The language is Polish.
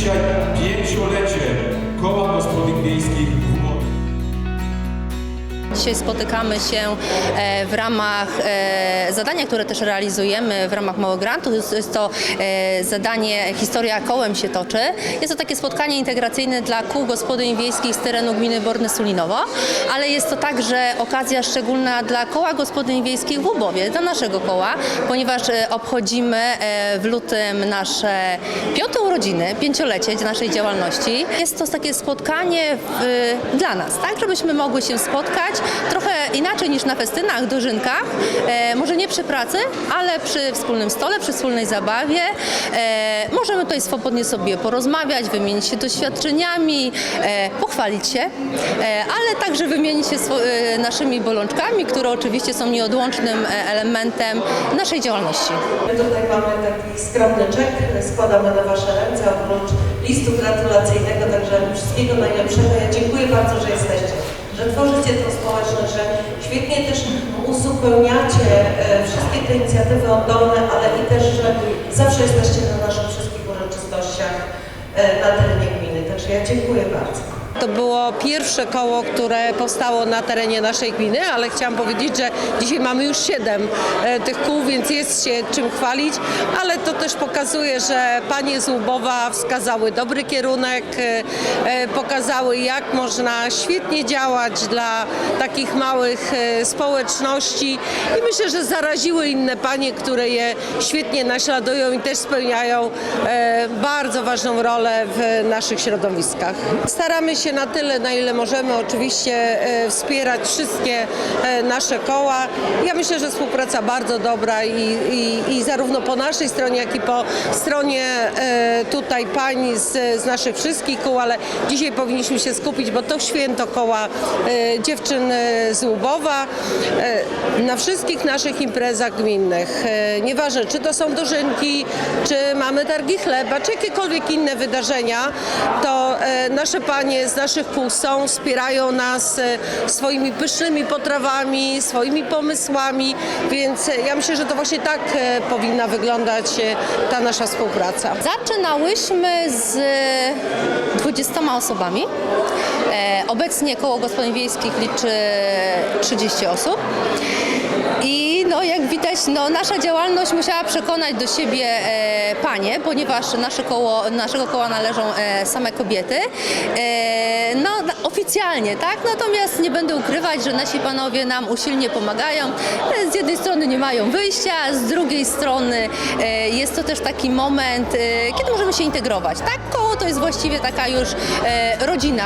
dzisiaj pięciolecie Koła Gospodyń Wiejskich dzisiaj spotykamy się e, w ramach e, zadania, które też realizujemy w ramach Małego Grantu. Jest, to e, zadanie Historia kołem się toczy. Jest to takie spotkanie integracyjne dla kół gospodyń wiejskich z terenu gminy Borny Sulinowo, ale jest to także okazja szczególna dla koła gospodyń wiejskich w Łubowie, dla naszego koła, ponieważ obchodzimy w lutym nasze piąte urodziny, pięciolecie naszej działalności. Jest to takie spotkanie dla nas, tak, żebyśmy mogły się spotkać trochę inaczej niż na festynach, dożynkach, e, może nie przy pracy, ale przy wspólnym stole, przy wspólnej zabawie. E, możemy tutaj swobodnie sobie porozmawiać, wymienić się doświadczeniami, e, pochwalić się, e, ale także wymienić się swo- e, naszymi bolączkami, które oczywiście są nieodłącznym e, elementem naszej działalności. My tutaj mamy taki skromny czek, składamy na Wasze ręce oprócz listu gratulacyjnego, także wszystkiego najlepszego. Ja dziękuję bardzo, że jesteście, że tworzycie tą społeczność, że świetnie też uzupełniacie e, wszystkie te inicjatywy oddolne, ale i też, że zawsze jesteście na naszych wszystkich uroczystościach e, na terenie gminy. Także ja dziękuję bardzo. To było pierwsze koło, które powstało na terenie naszej gminy, ale chciałam powiedzieć, że dzisiaj mamy już siedem e, tych kół, więc jest się czym chwalić, ale to też pokazuje, że panie z Łubowa wskazały dobry kierunek, e, e, pokazały jak można świetnie działać dla takich małych społeczności i myślę, że zaraziły inne panie, które je świetnie naśladują i też spełniają bardzo ważną rolę w naszych środowiskach. Staramy się na tyle, na ile możemy oczywiście e, wspierać wszystkie e, nasze koła. Ja myślę, że współpraca bardzo dobra i, i, i zarówno po naszej stronie, jak i po stronie e, tutaj pań z, z naszych wszystkich kół, ale dzisiaj powinniśmy się skupić, bo to święto koła dziewczyn z Łubowa na wszystkich naszych imprezach gminnych. Nieważne, czy to są dożynki, czy mamy targi chleba, czy jakiekolwiek inne wydarzenia, to nasze panie z naszych kół są, wspierają nas e, swoimi pysznymi potrawami, swoimi pomysłami, więc e, ja myślę, że to właśnie tak e, powinna wyglądać ta nasza współpraca. Zaczynałyśmy z 20 osobami. Obecnie koło gospodyń wiejskich liczy 30 osób. Widać, no, nasza działalność musiała przekonać do siebie e, panie, ponieważ nasze koło, naszego koła należą e, same kobiety. E, no, oficjalnie, tak? Natomiast nie będę ukrywać, że nasi panowie nam usilnie pomagają. E, Z jednej strony nie mają wyjścia, z drugiej strony e, jest to też taki moment, e, kiedy możemy się integrować, tak? Koło to jest właściwie taka już e, rodzina.